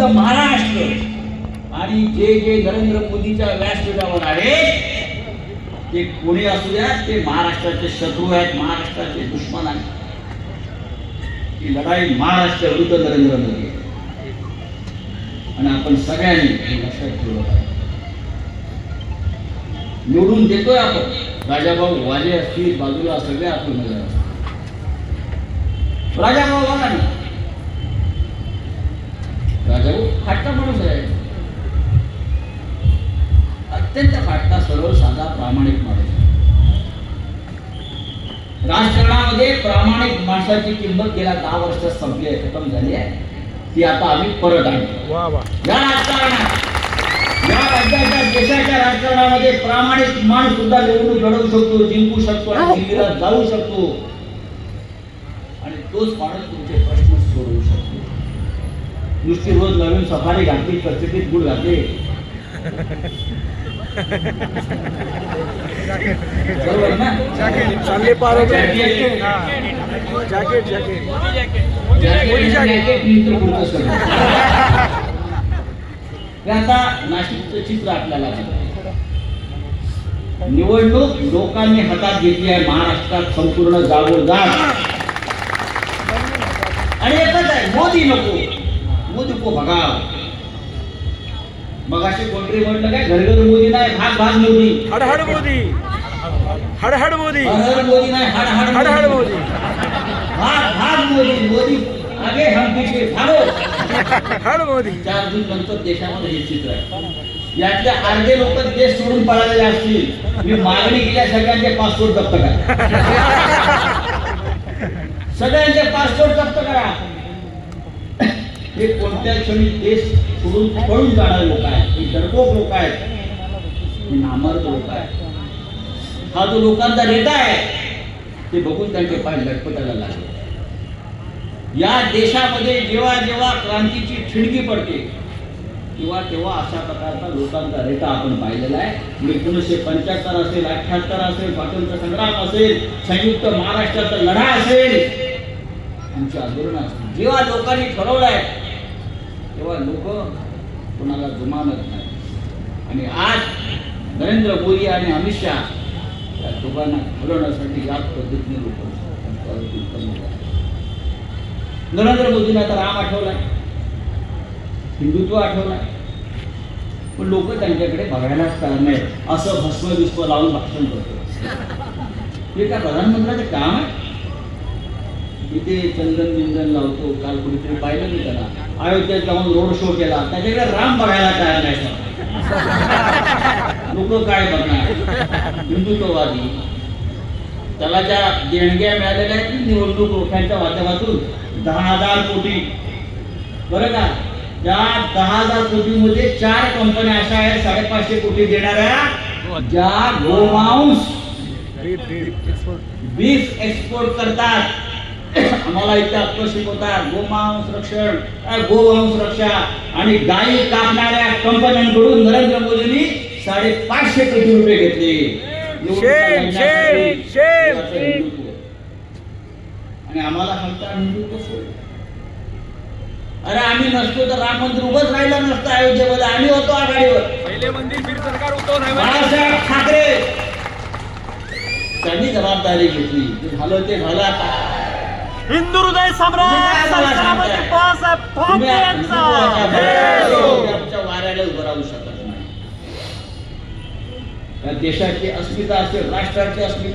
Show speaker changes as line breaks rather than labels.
The Maharashtra. आणि जे जे नरेंद्र मोदीच्या व्यासपीठावर आहे ते कोणी असू द्या ते महाराष्ट्राचे शत्रू आहेत महाराष्ट्राचे दुश्मन आहेत. ही लढाई महाराष्ट्र विरुद्ध नरेंद्र मोदी. आणि आपण सगळ्यांनी लक्षात ठेवलं पाहिजे. निवडून देतोय आपण. राजाभाऊ वाजे असतील बाजूला सगळे आपण राजाभाऊ बघा ना राजाभाऊ फाटका माणूस आहे. अत्यंत फाटका सरळ साधा प्रामाणिक माणूस. राजकारणामध्ये प्रामाणिक माणसाची किंमत गेल्या दहा वर्षात संपली आहे खतम झाली आहे. ती आता आम्ही परत
वा
या राजकारणात या राज्याच्या देशाच्या राजकारणामध्ये प्रामाणिक माणूस सुद्धा निवडणूक लढवू शकतो जिंकू शकतो आणि दिल्लीला जाऊ शकतो. आणि तोच माणूस तुमचे प्रश्न नुसती रोज नवीन सफारी घातली प्रत्येकीत गुड घातले बरोबर ना?
चांगले पार
jacket.
Jacket jacket
jacket jacket मित्र पुढचं सगळं. हे आता नाशिकचं चित्र आपल्याला. निवडणूक लोकांनी हातात घेतली आहे. महाराष्ट्रात संपूर्ण जागोजाग. आणि एकच आहे मोदी नको. मोदी को भगाव मग असे कोणतरी म्हटलं काय घर घर मोदी नाही भाग भाग मोदी।
हड हड मोदी। हड हड मोदी।
हर मोदी नाही हड हड
हड हड मोदी।
भाग भाग मोदी मोदी। आगे हम पीछे भागो।
हड मोदी।
चार जून नंतर देशामध्ये हे चित्र आहे। यातले अर्धे लोक देश सोडून पळालेले असतील। मी मागणी केल्या सगळ्यांचे पासपोर्ट जप्त करा। सगळ्यांचे पासपोर्ट जप्त करा। हे कोणत्या क्षणी देश सोडून पळून जाणारे लोक आहेत? हे डरपोक लोक आहेत. हे नामर्द लोक आहेत. हा जो लोकांचा नेता आहे ते बघून त्यांचे पाय लटपटायला लागले. या देशामध्ये जेव्हा जेव्हा क्रांतीची ठिणगी पडते किंवा तेव्हा अशा प्रकारचा लोकांचा रेटा आपण पाहिलेला आहे. म्हणजे एकोणीसशे पंच्याहत्तर असेल अठ्याहत्तर असेल स्वातंत्र्य संग्राम असेल संयुक्त महाराष्ट्राचा लढा असेल आमची आंदोलन असतील जेव्हा लोकांनी ठरवलं आहे तेव्हा लोक कोणाला जुमानत नाही. आणि आज नरेंद्र मोदी आणि अमित शहा या दोघांना घडवण्यासाठी या पद्धतीने लोक नरेंद्र मोदींना तर राम आठवला हिंदुत्व आठवला पण लोक त्यांच्याकडे बघायलाच तयार नाही असं भस्म विस्म लावून भाषण करतो हे काय प्रधानमंत्र्याचं काम आहे? इथे चंदन बिंदन लावतो काल कुणीतरी पाहिलं मी त्याला. अयोध्येत जाऊन रोड शो केला. त्याच्याकडे राम बघायला तयार नाही लोक काय बघणार? हिंदुत्ववादी. त्याला ज्या देणग्या मिळालेल्या आहेत निवडणूक रोख्यांच्या माध्यमातून. दहा हजार कोटी. बरं का? त्या दहा हजार कोटीमध्ये चार कंपन्या अशा आहेत साडेपाचशे कोटी देणाऱ्या ज्या गोमांस.
बीफ एक्सपोर्ट
करतात. आम्हाला इथे अक्क शिकवतात गोमांस रक्षण गोवंश रक्षा आणि गायी कापणाऱ्या कंपन्यांकडून नरेंद्र मोदींनी साडेपाचशे कोटी रुपये घेतले. आणि आम्हाला हिंदुत्व सोड अरे आम्ही नसतो तर राम मंदिर उभंच राहिलं नसतं अयोध्येमध्ये. आम्ही होतो आघाडीवर.
पहिले मंदिर सरकार उद्धव
बाळासाहेब ठाकरे. त्यांनी जबाबदारी घेतली. जे झालं ते झालं आता.
हिंदू हृदय सम्राट संस्थानामध्ये बाळासाहेब ठाकरे यांचा
आमच्या वाऱ्याला उभं राहू शकत नाही. देशाची अस्मिता असेल राष्ट्राची अस्मिता